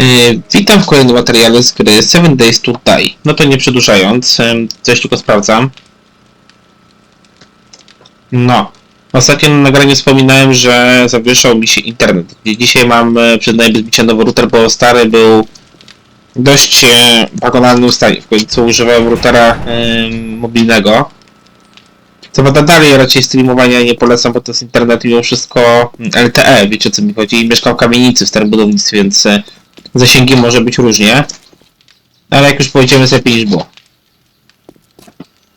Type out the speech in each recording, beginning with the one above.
Yy, witam w kolejnym materiale z gry 7 Days to Die. No to nie przedłużając, coś tylko sprawdzam. No. Ostatnio na nagraniu wspominałem, że zawieszał mi się internet. Dzisiaj mam e, przed najbezbicia nowy router, bo stary był w dość e, bagonalnym stanie. W końcu używałem routera ym, mobilnego. Co prawda dalej raczej streamowania nie polecam, bo to jest internet mimo wszystko mm, LTE, wiecie o co mi chodzi. I mieszkam w kamienicy w starym budownictwie, więc e, zasięgi może być różnie. Ale jak już powiedziałem, jest lepiej niż było.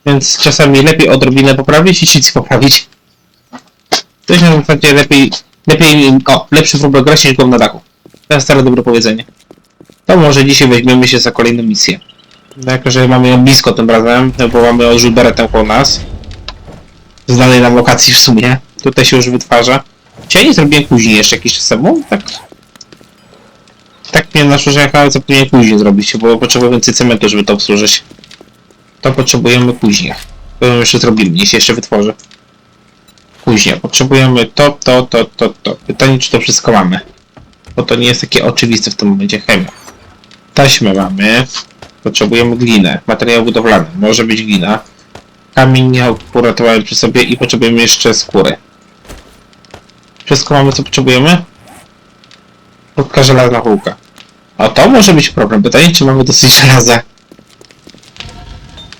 Więc czasami lepiej odrobinę poprawić niż nic poprawić. To jest na zasadzie lepiej, lepiej, o, lepszy próbę grać niż go na dachu. To jest stare dobre powiedzenie. To może dzisiaj weźmiemy się za kolejną misję. Jako, że mamy ją blisko tym razem, bo mamy odrzut beretem koło nas. Z danej nam lokacji w sumie. Tutaj się już wytwarza. Czy ja nie zrobiłem później jeszcze jakiś czas temu? Tak. Tak mnie naszło, że ja zapomniałem później zrobić, bo potrzebuję więcej cementu, żeby to obsłużyć. To potrzebujemy później. To jeszcze zrobimy, niech się jeszcze wytworzy. Później. Potrzebujemy to, to, to, to, to. Pytanie, czy to wszystko mamy. Bo to nie jest takie oczywiste w tym momencie chemia. Taśmę mamy. Potrzebujemy glinę. Materiał budowlany. Może być glina. Kamień nie uratowałem przy sobie i potrzebujemy jeszcze skóry. Wszystko mamy, co potrzebujemy? Podka żelazna półka. A to może być problem. Pytanie, czy mamy dosyć żelaza?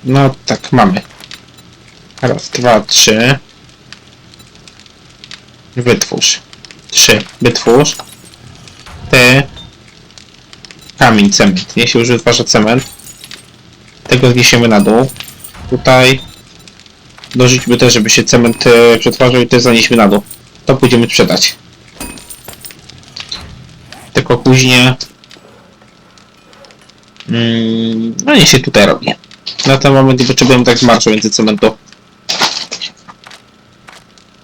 No tak, mamy. Raz, dwa, trzy. Wytwórz. Trzy. Wytwórz. Ty. Kamień, cement. Się już wytwarza cement. Tego zniesiemy na dół. Tutaj. Dorzućmy też, żeby się cement e, przetwarzał i też zanieśmy na dół. To pójdziemy sprzedać. Tylko później... Mm, no niech się tutaj robi. Na ten moment nie potrzebujemy tak zmarszczą więcej cementu.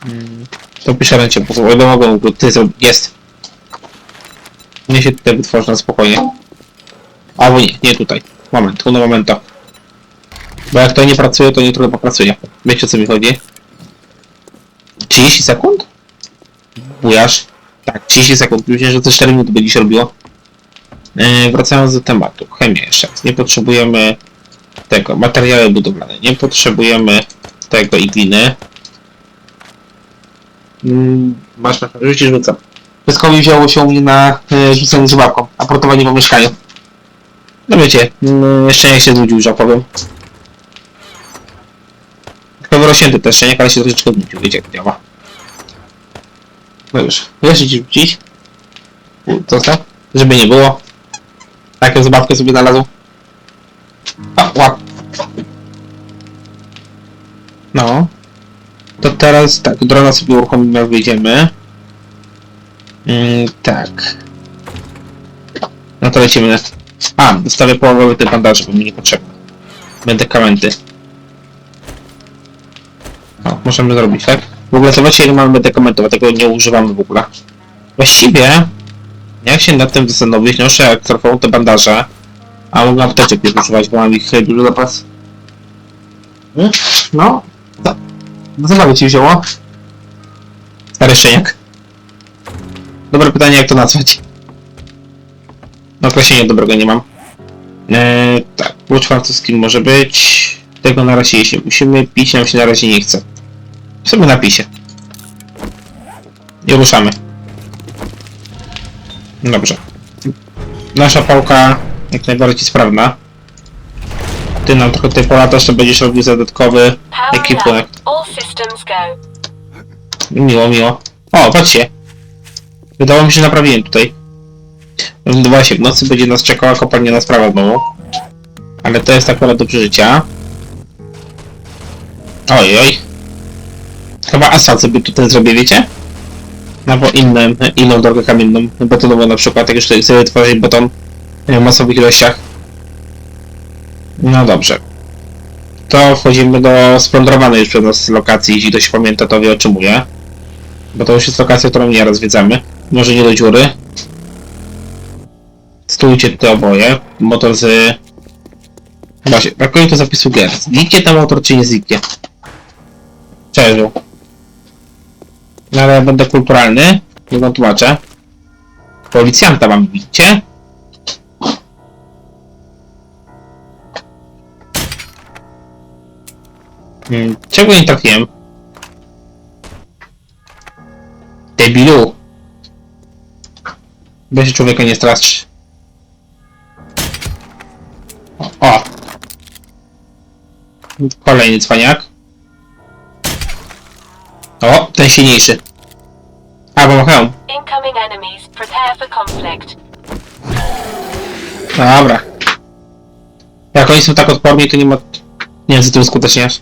Mm, to piszę ręcie, bo to mogę, bo ty zrobić. Jest. Nie się tutaj wytworzy na spokojnie. Albo nie, nie tutaj. Moment, tu na momento. Bo jak to nie pracuje, to nie trudno popracuje. Wiecie o co mi chodzi? 30 sekund? Bujasz. Tak, 30 sekund. Myślę, że to 4 minuty będzie się robiło. Yy, wracając do tematu. Chemia jeszcze raz. Nie potrzebujemy tego. Materiały budowlane. Nie potrzebujemy tego i gliny. Mm, masz na rzucić rzucam. Wszystko mi wzięło się u mnie na e, rzucanie z łapką, aportowanie po mieszkaniu. No wiecie, jeszcze nie się znudził, że powiem. Tylko wyrośnięty też szczeniak, ale się troszeczkę odnudził, wiecie jak działa. No już, jeszcze ci rzucić. Zostaw, żeby nie było. Taką zabawkę sobie znalazł. A, łap. No. To teraz tak, drona sobie uruchomimy, jak wyjdziemy. Mm, tak. No to lecimy. A, dostawię połowę te bandaże, bo mi nie potrzebne. Medykamenty. O, możemy zrobić, tak? W ogóle zobaczcie, ile mamy medykamentów, a tego nie używamy w ogóle. Właściwie, jak się nad tym zastanowić, noszę jak trafą te bandaże, a mogę apteczek nie używać, bo mam ich e, dużo zapas. Hmm? No, to, no zabawy ci wzięło. Stary szczeniak. Dobre pytanie, jak to nazwać. No określenia dobrego nie mam. Eee, tak, klucz francuski może być. Tego na razie jeść nie musimy. Pić nam się na razie nie chce. W sumie napisie. I ruszamy. Dobrze. Nasza pałka jak najbardziej sprawna. Ty nam trochę tutaj polatasz, to będziesz robił dodatkowy go. Miło, miło. O, patrzcie. Wydało mi się, że naprawiłem tutaj. Właśnie, w nocy będzie nas czekała kopalnia na sprawę znowu. Ale to jest akurat do przeżycia. Oj, oj. Chyba asfalt sobie tutaj zrobię, wiecie? No bo innym, inną drogę kamienną, betonową na przykład, jak już chcę tworzyć beton w masowych ilościach. No dobrze. To wchodzimy do splądrowanej już przez nas lokacji, jeśli ktoś pamięta, to wie o czym mówię. Bo to już jest lokacja, którą nie raz zwiedzamy. Może nie do dziury. Stójcie te oboje. Motor z... Właśnie, brakuje tu zapisu gier. Zniknie ten motor, czy nie zniknie? Przeżył. No, ale ja będę kulturalny, nie wam tłumaczę. Policjanta wam widzicie? Hmm, czego nie trafiłem? Debilu! Weź człowieka nie strasz. O, o! Kolejny cwaniak. O, ten silniejszy. Incoming enemies. Prepare for conflict. Dobra. Jak oni są tak odporni, to nie ma... Nie wiem, co ty uskuteczniasz.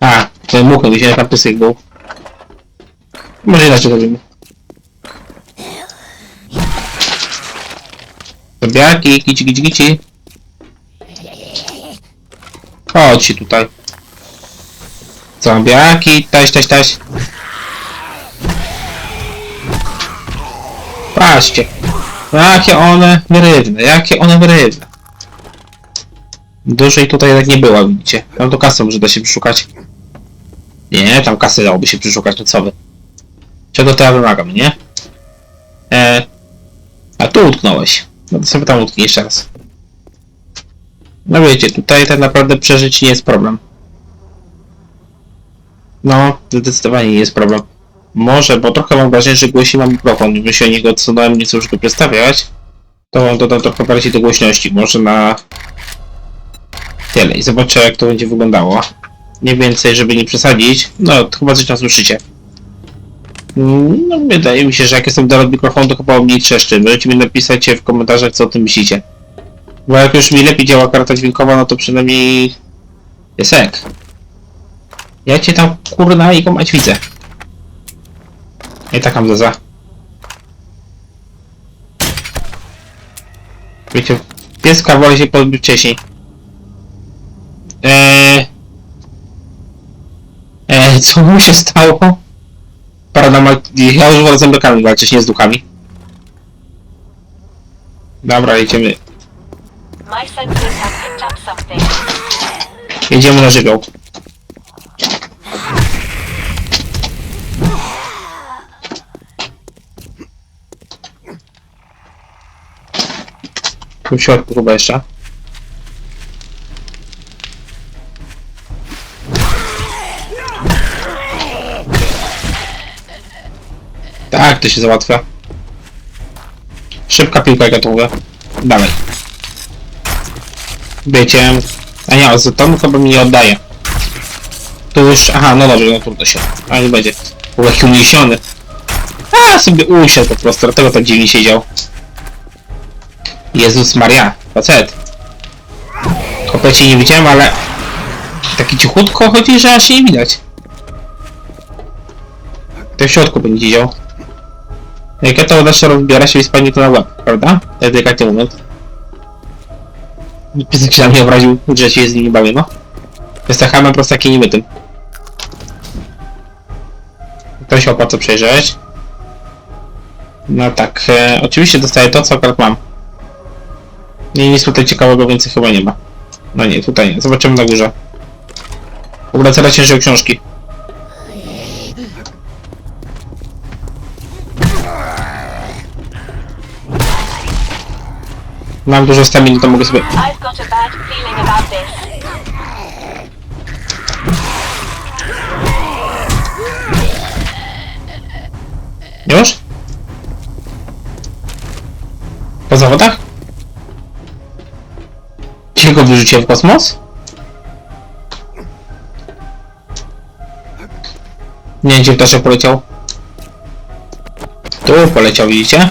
A, ten muchy, myślałem, że tam był. Może inaczej zrobimy. Zombiaki, kici, kici, kici. Chodź się tutaj. Zombiaki, taś, taś, taś. Patrzcie. Jakie one wyrywne, jakie one wyrywne. Dużej tutaj tak nie było, widzicie. Tam to kasę może da się przeszukać. Nie, tam kasy dałoby się przeszukać, no co wy. Czego to ja wymagam, nie? E, a tu utknąłeś. No to sobie tam utknij jeszcze raz. No wiecie, tutaj tak naprawdę przeżyć nie jest problem. No, zdecydowanie nie jest problem. Może, bo trochę mam wrażenie, że głośniej mam mikrofon. Gdyby się o niego odsunąłem, nie chcę już go przedstawiać, to dodam trochę bardziej do głośności. Może na tyle. I zobaczę, jak to będzie wyglądało. Nie więcej, żeby nie przesadzić. No, chyba coś tam słyszycie. No, wydaje mi się, że jak jestem dalej od mikrofonu, to chyba mniej trzeszczy. Możecie mi napisać w komentarzach, co o tym myślicie. Bo jak już mi lepiej działa karta dźwiękowa, no to przynajmniej jest ek. Ja cię tam kurna i mać widzę. I tak mam za. Wiecie, pieska woli się pozbyć wcześniej. Eee... Eee, co mu się stało? Paranormal... Ja już wolę z walczyć, nie z duchami. Dobra, jedziemy. My sensors have picked up something. Jedziemy na żywioł. Tu środku chyba jeszcze. Tak, to się załatwia. Szybka piłka mówię. Dalej. Wiecie, a nie, z tomu chyba mi nie oddaje. Tu już, aha, no dobrze, no trudno się. A nie będzie. Był taki uniesiony. A, sobie usiadł po prostu, dlatego tak dziwnie siedział. Jezus Maria, facet. Kopecie nie widziałem, ale... Taki cichutko chodzi, że aż nie widać. To w środku będzie siedział. Jak ja to uda rozbiera się i spadnie to na łeb, prawda? To jest delikatny Piesek się na mnie obraził, że się z nim nie bawię, no. Jestem hamem prostakiem niemytym. To się opłaca przejrzeć. No tak, e, oczywiście dostaję to, co akurat mam. Nie, nic tutaj ciekawego więcej chyba nie ma. No nie, tutaj nie. Zobaczymy na górze. Ogóle coraz cięższe książki. Mam dużo staminy, to mogę sobie... I've got a bad feeling about this. Już? Po zawodach? Go wyrzuciłem w kosmos? Nie wiem, gdzie ptaszek poleciał. Tu poleciał, widzicie?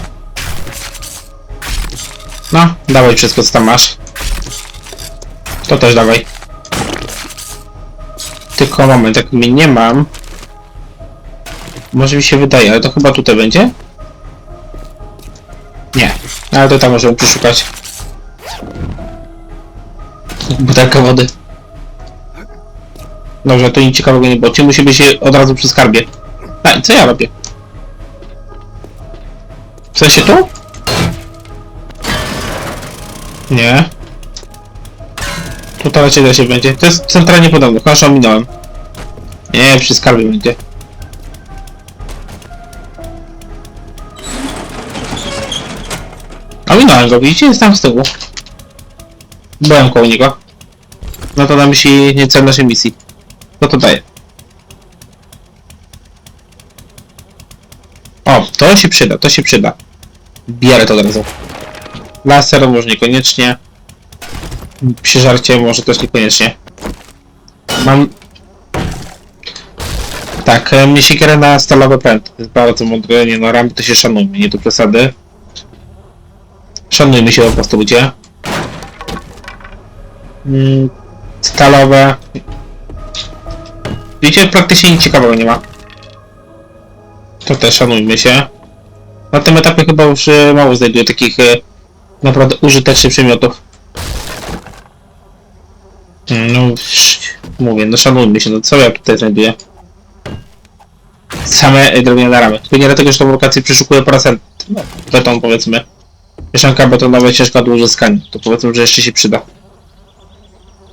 No, dawaj wszystko, co tam masz. To też dawaj. Tylko moment, jak mnie nie mam... Może mi się wydaje, ale to chyba tutaj będzie? Nie, ale to tam możemy przeszukać. Butelka wody. Dobrze, to nic ciekawego nie było. Czy musimy się od razu przy skarbie? A, co ja robię? W sensie tu? Nie. Tutaj raczej się będzie. To jest centralnie podobne, chyba ominąłem. Nie, przy skarbie będzie. Pokonałem go, widzicie? Jest tam z tyłu. Byłem koło niego. No to na myśli nie cel naszej misji. Co to daje? O, to się przyda, to się przyda. Bierę to od razu. Laser może niekoniecznie. Przy żarcie może też niekoniecznie. Mam... Tak, e, mnie siekierę na stalowy pręt. To jest bardzo mądre, nie no, ramy to się szanujmy, nie do przesady. Szanujmy się po prostu ludzie. Mm, Stalowe. Widzicie, praktycznie nic ciekawego nie ma. To też szanujmy się. Na tym etapie chyba już e, mało znajduję takich e, naprawdę użytecznych przedmiotów. Mm, No, mówię, no szanujmy się, no co ja tutaj znajduję? Same e, drewniane ramy. Tylko nie dlatego, że tą lokację przeszukuję paracent. No, beton powiedzmy. Mieszanka betonowa ciężka do uzyskania. To powiedzmy, że jeszcze się przyda.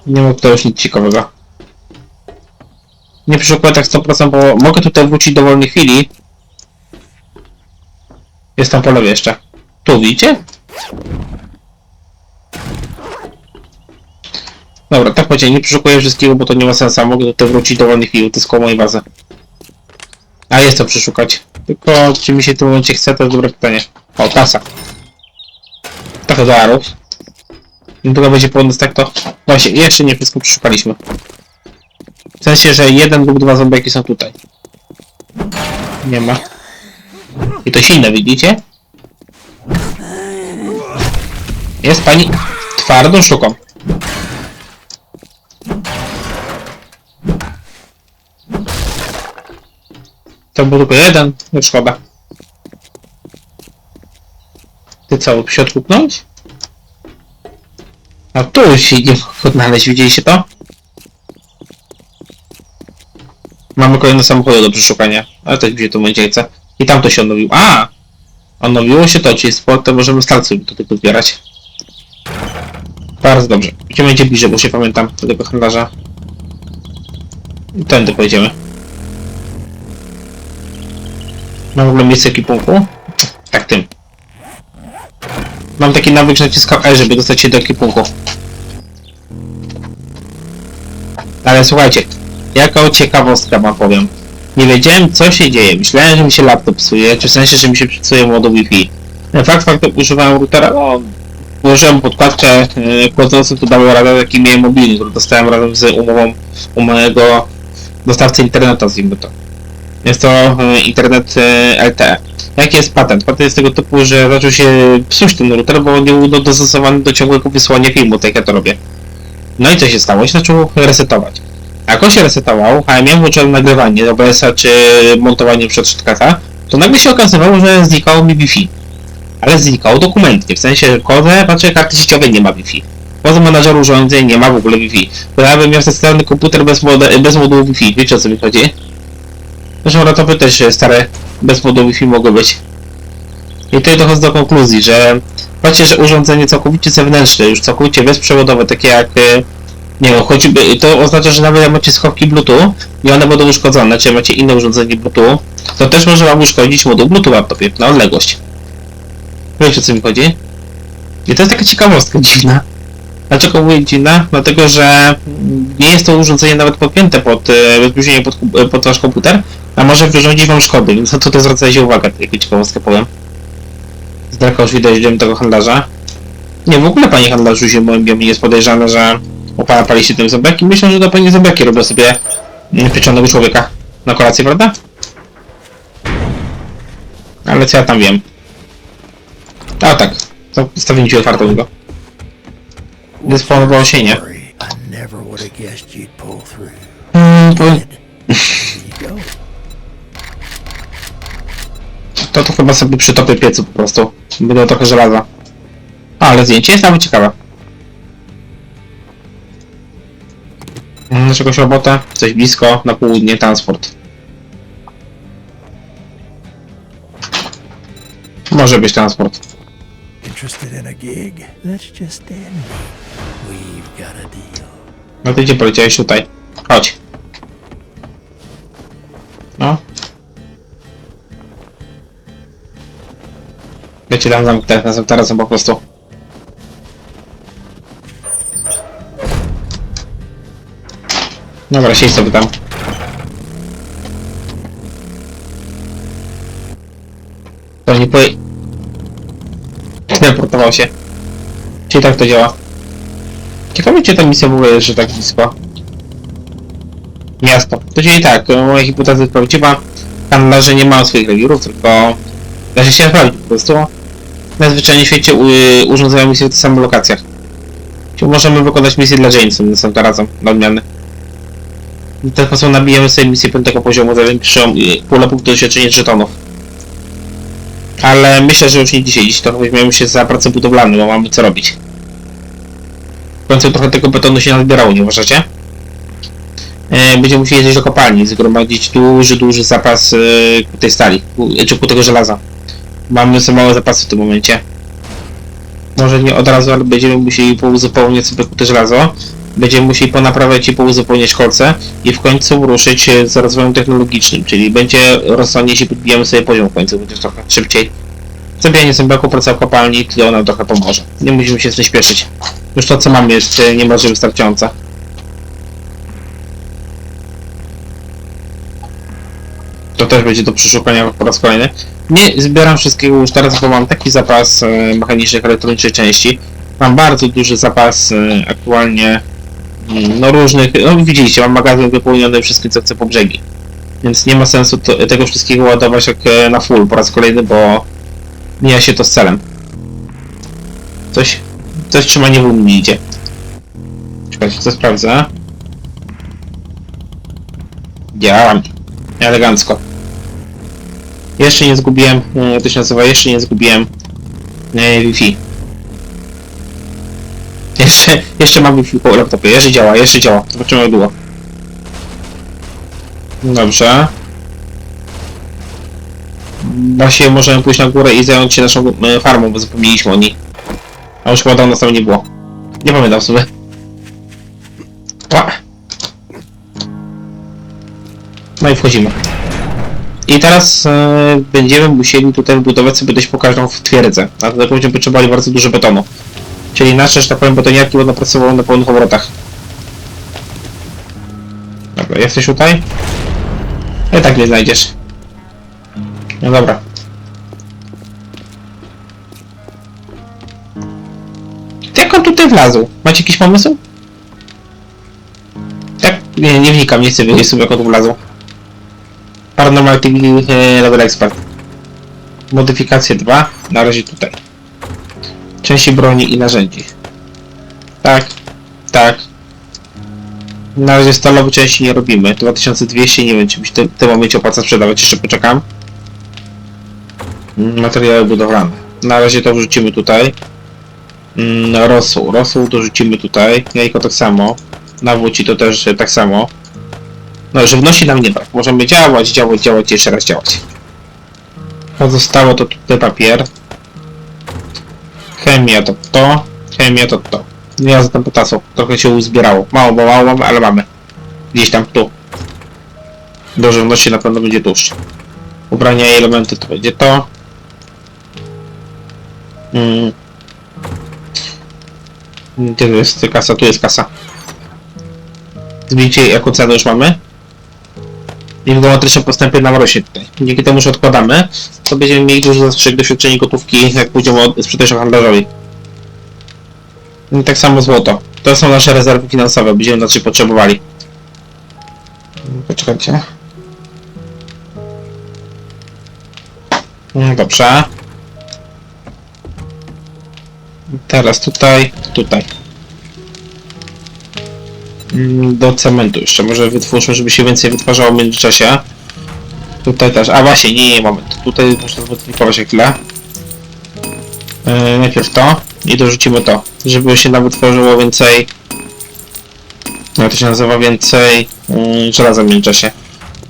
Nie ma tutaj już nic ciekawego. Nie przeszukuję tak 100%, bo mogę tutaj wrócić do wolnej chwili. Jest tam po lewej jeszcze. Tu widzicie? Dobra, tak powiedziałem, nie przeszukuję wszystkiego, bo to nie ma sensu. Mogę tutaj wrócić do wolnej chwili, to jest koło mojej bazy. A jest to przeszukać. Tylko czy mi się w tym momencie chce, to jest dobre pytanie. O, kasa. Trochę dolarów. Niedługo będzie pełny tak to... Właśnie, jeszcze nie wszystko przeszukaliśmy. W sensie, że jeden lub dwa zombiaki są tutaj. Nie ma. I to silne, widzicie? Jest pani twardą sztuką. To był tylko jeden, no szkoda. Ty co, w środku pnąć? A tu się nie odnaleźć, widzieliście to? Mamy kolejne samochody do przeszukania, ale też gdzie tu chce. I tam to się odnowiło. A! Odnowiło się to, czyli sportem możemy starcy do tego. Bardzo dobrze. Gdzie będzie bliżej, bo się pamiętam tego handlarza. I tędy pojedziemy. Mam w ogóle miejsce ekipunku? Tak tym. Mam taki nawyk, że naciskam E, żeby dostać się do ekipunku. Ale słuchajcie, jaką ciekawostkę wam powiem. Nie wiedziałem co się dzieje. Myślałem, że mi się laptop psuje, czy w sensie, że mi się psuje modo Wi-Fi. Fakt faktem używałem routera, no, włożyłem podkładkę, yy, kładącą tu dało radę taki miałem mobilny, który dostałem razem z umową u mojego dostawcy internetu, nazwijmy to. Jest to y, internet y, LTE. Jaki jest patent? Patent jest tego typu, że zaczął się psuć ten router, bo nie był dostosowany do ciągłego wysłania filmu, tak jak ja to robię. No i co się stało? Się zaczął resetować. Jak on się resetował, a ja miałem włączone nagrywanie OBS-a czy montowanie przed to nagle się okazywało, że znikało mi Wi-Fi. Ale znikało dokumentnie, w sensie, kodę, patrzę, karty sieciowej nie ma Wi-Fi. Poza menadżeru urządzeń nie ma w ogóle Wi-Fi. Bym miał zestawny komputer bez, mode, bez modułu Wi-Fi, wiecie o co mi chodzi? Zresztą laptopy też stare bez modułu Wi-Fi mogą być. I tutaj dochodzę do konkluzji, że patrzcie, że urządzenie całkowicie zewnętrzne, już całkowicie bezprzewodowe, takie jak e, nie wiem, choćby to oznacza, że nawet jak macie schowki Bluetooth i one będą uszkodzone, czy macie inne urządzenie Bluetooth, to też może wam uszkodzić moduł Bluetooth na odległość. Wiecie o co mi chodzi? I to jest taka ciekawostka dziwna. Dlaczego mówię dziwna? Dlatego, że nie jest to urządzenie nawet podpięte pod e, bezpośrednio pod, ku- pod wasz komputer, a może wyrządzić wam szkody, więc na to, to zwracajcie uwagę, taką ciekawostkę powiem. Z daleka już widać, idziemy tego handlarza. Nie, w ogóle panie handlarzu zimowym jest podejrzane, że u pana pali się tym zębeki. Myślę, że to pewnie zębeki robią sobie mm, pieczonego człowieka na kolację, prawda? Ale co ja tam wiem? A tak, zostawiłem ci otwartą go. Dysponowało się nie. Mm, to, to chyba sobie przytopię piecu po prostu. Będę trochę żelaza. A, ale zdjęcie jest nawet ciekawe. Mm, Czegoś robotę, coś blisko, na południe, transport. Może być transport interested in a gig? That's just in. We've got a deal. No ty gdzie poleciałeś tutaj? Chodź. No. Ja cię tam zamknę, teraz, teraz po prostu. Dobra, siedź sobie tam. To nie poje... Teleportował się. Czyli tak to działa. Ciekawe, czy ta misja w ogóle tak blisko. Miasto. To czyli tak, moja hipoteza jest prawdziwa. Handlarze nie mają swoich rewirów, tylko... Da się sprawdzić po prostu. Najzwyczajniej w świecie u, urządzają misje w tych samych lokacjach. Czyli możemy wykonać misję dla Jameson następnym razem, na odmiany. W ten sposób nabijemy sobie misję piątego poziomu za większą y, pulę punktów doświadczenia żetonów. Ale myślę, że już nie dzisiaj. Dziś trochę weźmiemy się za pracę budowlaną, bo mamy co robić. W końcu trochę tego betonu się nazbierało, nie uważacie? E, będziemy musieli jeździć do kopalni, zgromadzić duży, duży zapas e, tej stali, czy ku tego żelaza. Mamy za małe zapasy w tym momencie. Może nie od razu, ale będziemy musieli pouzupełniać sobie te żelazo. Będziemy musieli ponaprawiać i pouzupełniać kolce i w końcu ruszyć e, z rozwojem technologicznym, czyli będzie rozsądnie się podbijamy sobie poziom w końcu, chociaż trochę szybciej. Zabijanie zębiaku, praca w kopalni, to nam trochę pomoże. Nie musimy się z tym śpieszyć. Już to co mamy jest niemalże wystarczające. To też będzie do przeszukania po raz kolejny. Nie zbieram wszystkiego już teraz, bo mam taki zapas e, mechanicznych, elektronicznych części. Mam bardzo duży zapas e, aktualnie no różnych, no widzieliście, mam magazyn wypełniony wszystkim co chcę po brzegi. Więc nie ma sensu to, tego wszystkiego ładować jak e, na full po raz kolejny, bo mija się to z celem. Coś, coś trzymanie w umie idzie. Czekajcie, co sprawdzę. Działam. Elegancko. Jeszcze nie zgubiłem, e, jak to się nazywa, jeszcze nie zgubiłem e, Wi-Fi. Jeszcze, jeszcze mam Wi-Fi po laptopie, jeszcze działa, jeszcze działa. Zobaczymy jak długo. Dobrze. Właśnie możemy pójść na górę i zająć się naszą e, farmą, bo zapomnieliśmy o niej. A już chyba dawno tam nie było. Nie pamiętam sobie. No i wchodzimy. I teraz e, będziemy musieli tutaj budować sobie dość pokaźną twierdzę. A tego będziemy potrzebowali bardzo dużo betonu. Czyli nasze, że tak powiem, betoniarki będą pracowały na pełnych obrotach. Dobra, jesteś tutaj? I tak nie znajdziesz. No dobra. Jak on tutaj wlazł? Macie jakiś pomysł? Tak, nie, nie wnikam, nie chcę wiedzieć sobie jak on tu wlazł. Paranormal Activity e, Level Expert. Modyfikacje 2, na razie tutaj. Części broni i narzędzi. Tak, tak. Na razie stalowe części nie robimy. 2200, nie wiem czy mi się w tym momencie opłaca sprzedawać, jeszcze poczekam. Mm, Materiały budowlane. Na razie to wrzucimy tutaj. Mm, Rosół. Rosół dorzucimy tutaj. Jajko tak samo. Nawóci to też e, tak samo. No, żywności nam nie brak. Możemy działać, działać, działać jeszcze raz działać. Pozostało to tutaj papier. Chemia to to. Chemia to to. Za ten potasu. Trochę się uzbierało. Mało, bo mało ale mamy. Gdzieś tam tu. Do żywności na pewno będzie tłuszcz. Ubrania i elementy to będzie to. Mm. Gdzie jest kasa? Tu jest kasa. Zbijcie jaką cenę już mamy. I w geometrycznym postępie nam rośnie tutaj. Dzięki temu, że odkładamy, to będziemy mieli dużo zastrzyk doświadczenia gotówki, jak pójdziemy od sprzedaży handlarzowi. I tak samo złoto. To są nasze rezerwy finansowe, będziemy na coś potrzebowali. Poczekajcie. No dobrze. Teraz tutaj, tutaj. Mm, Do cementu jeszcze, może wytwórzmy, żeby się więcej wytwarzało w międzyczasie. Tutaj też, a właśnie, nie, nie, moment. Tutaj muszę na chwilę. Yy, najpierw to i dorzucimy to, żeby się nam wytworzyło więcej... Jak to się nazywa? Więcej yy, żelaza w międzyczasie.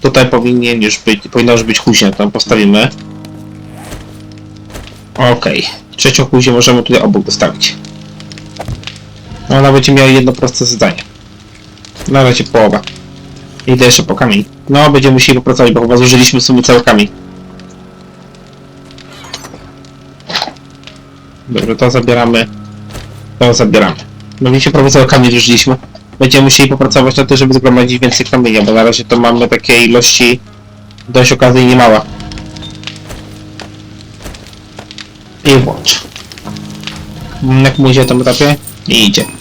Tutaj powinien już być, powinno już być kuźnia, tam postawimy. Okej. Trzecią kuźnię możemy tutaj obok dostawić. No, Ona będzie miała jedno proste zadanie. Na razie połowa. Idę jeszcze po kamień. No, będziemy musieli popracować, bo chyba zużyliśmy w sumie cały kamień. Dobrze, to zabieramy. To zabieramy. No widzicie, prawie cały kamień zużyliśmy. będziemy musieli popracować na to, żeby zgromadzić więcej kamienia, bo na razie to mamy takie ilości dość okazyjnie małe. I włącz. Jak mu idzie na tym etapie? Nie idzie.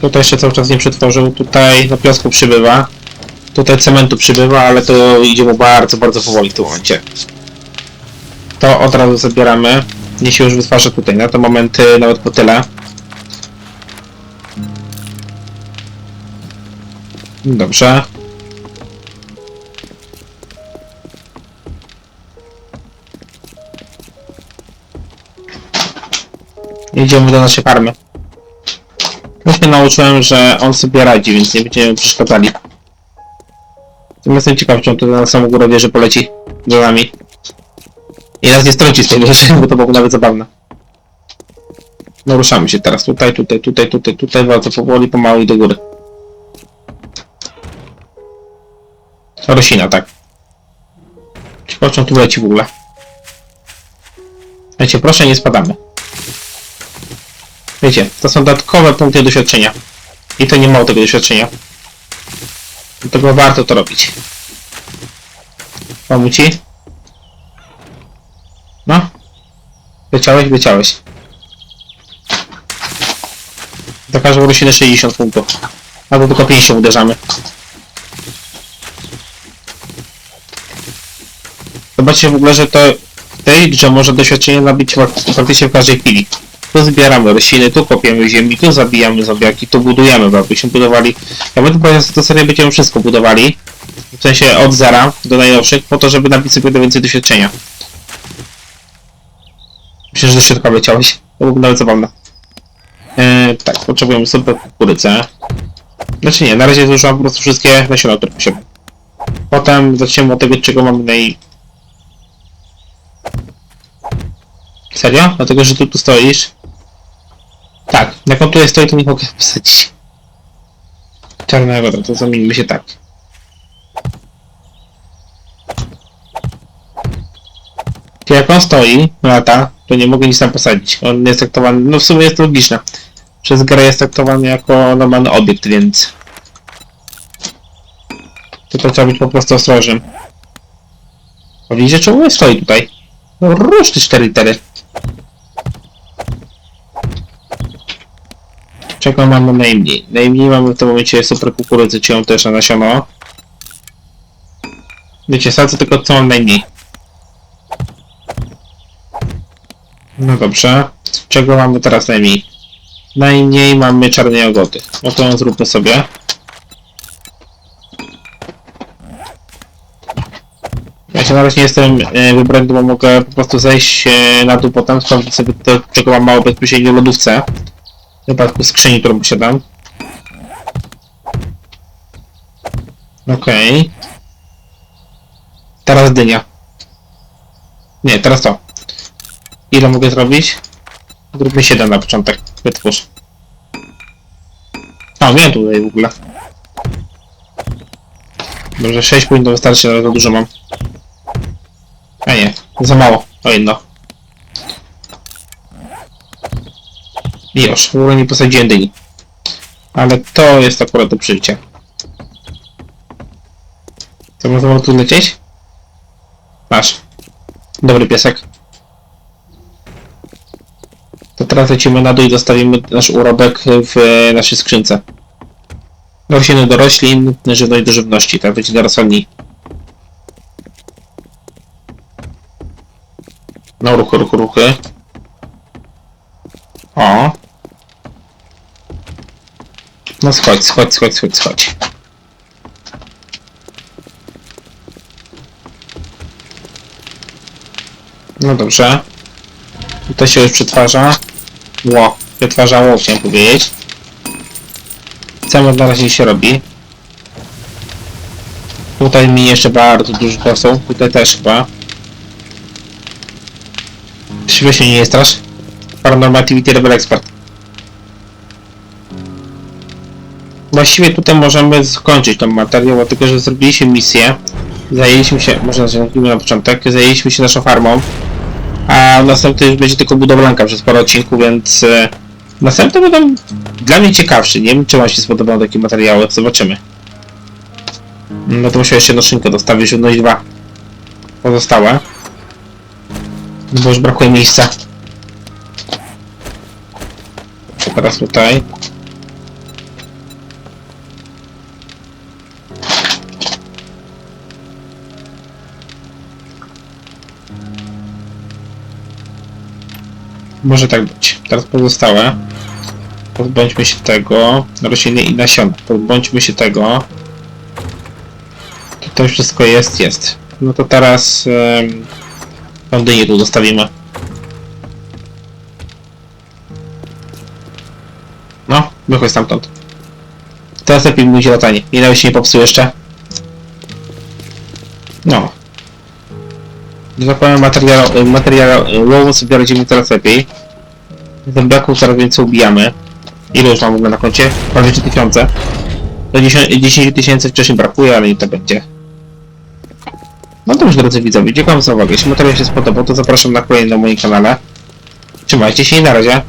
Tutaj jeszcze cały czas nie przetworzył, tutaj na piasku przybywa. Tutaj cementu przybywa, ale to idzie mu bardzo, bardzo powoli w tym momencie. To od razu zabieramy. Nie się już wytwarza tutaj, na ten moment y, nawet po tyle. Dobrze. Idziemy do naszej farmy. Już się nauczyłem, że on sobie radzi, więc nie będziemy przeszkadzali. Jestem ciekaw, czy on tu na samą górę wieży poleci za nami. I nas nie strąci z tej wieży, bo to byłoby nawet zabawne. No ruszamy się teraz tutaj, tutaj, tutaj, tutaj, tutaj, bardzo powoli, pomału i do góry. Rosina, tak. Czy on tu leci w ogóle. Wiecie, proszę, nie spadamy. Wiecie, to są dodatkowe punkty doświadczenia. I to nie mało tego doświadczenia. Dlatego warto to robić. Pomóc ci? No? Leciałeś? Leciałeś. Za każdą roślinę 60 punktów. Albo tylko 50 uderzamy. Zobaczcie w ogóle, że to w tej grze może doświadczenie nabić faktycznie w każdej chwili. Tu zbieramy rośliny, tu kopiemy ziemi, tu zabijamy zombiaki, tu budujemy, bo jakbyśmy budowali... Ja bym powiedział, że to serię będziemy wszystko budowali. W sensie od zera do najnowszych, po to, żeby nabić sobie do więcej doświadczenia. Myślę, że do środka leciałeś. To byłoby nawet zabawne. Eee, tak, potrzebujemy sobie kukurydzę. Znaczy nie, na razie zużywam po prostu wszystkie nasiona, które posiadam. Potem zaczniemy od tego, czego mamy naj... Serio? Dlatego, że ty tu stoisz? Tak, on tutaj stoi, to nie mogę posadzić. Czarnego, to zamienimy się tak. Jak on stoi, lata, to nie mogę nic tam posadzić. On jest traktowany, no w sumie jest logiczne. Przez grę jest traktowany jako normalny obiekt, więc... Tutaj trzeba być po prostu ostrożnym. Widzicie, czemu stoi tutaj? No rusz ty 4 litery. Czego mamy najmniej? Najmniej mamy w tym momencie super kukurydzy, czy ją też na nasiono. Wiecie, sadzę tylko co mam najmniej. No dobrze. Czego mamy teraz najmniej? Najmniej mamy czarnej jagody. No to zróbmy sobie. Ja się na razie nie jestem e, wybrany, bo mogę po prostu zejść e, na dół potem, sprawdzić sobie to, czego mam mało bezpośrednio w lodówce. Wypadku skrzyni, którą posiadam. Okej. Teraz dynia. Nie, teraz to. Ile mogę zrobić? Zróbmy 7 na początek. Wytwórz. A, miałem tutaj w ogóle. Dobrze, 6 powinno wystarczyć, ale za dużo mam. A nie, za mało. O jedno. Już, w ogóle nie posadziłem dyni. Ale to jest akurat do przyjścia. Co można tu lecieć? Masz. Dobry piesek. To teraz lecimy na dół i zostawimy nasz urobek w e, naszej skrzynce. Rośliny do roślin, żywność do żywności, tak będzie na rozsądniej. No ruchy, ruchy, ruchy. O. No schodź, schodź, schodź, schodź, schodź. No dobrze. To się już przetwarza. Ło, przetwarzało, chciałem powiedzieć. Cement na razie się robi. Tutaj mi jeszcze bardzo dużo czasu. Tutaj też chyba. Śmiesznie nie jest strasz. Paranormal Activity Level Expert. Właściwie tutaj możemy skończyć tą materię, dlatego że zrobiliśmy misję. Zajęliśmy się, może zacznijmy na początek, zajęliśmy się naszą farmą. A następny już będzie tylko budowlanka przez parę odcinków, więc e, następne będą dla mnie ciekawszy. Nie wiem, czy wam się spodobały takie materiały. Zobaczymy. No to musiał jeszcze jedną szynkę dostawić, i dwa pozostałe. Bo już brakuje miejsca. Teraz tutaj. Może tak być. Teraz pozostałe. Pozbądźmy się tego. Rośliny i nasiona. Pozbądźmy się tego. Tutaj wszystko jest, jest. No to teraz um, tą dynię tu zostawimy. No, wychodź stamtąd. Teraz lepiej mówić latanie. Nie nawet się nie popsuł jeszcze. No. Że tak powiem, materiał, materiał łową sobie radzimy coraz lepiej. Zębiaków coraz więcej ubijamy. Ile już mam w ogóle na koncie? Prawie 3000. Do 10 10 tysięcy wcześniej brakuje, ale i to będzie. No to już drodzy widzowie, dziękuję za uwagę. Jeśli materiał się spodobał, to zapraszam na kolejny na moim kanale. Trzymajcie się i na razie.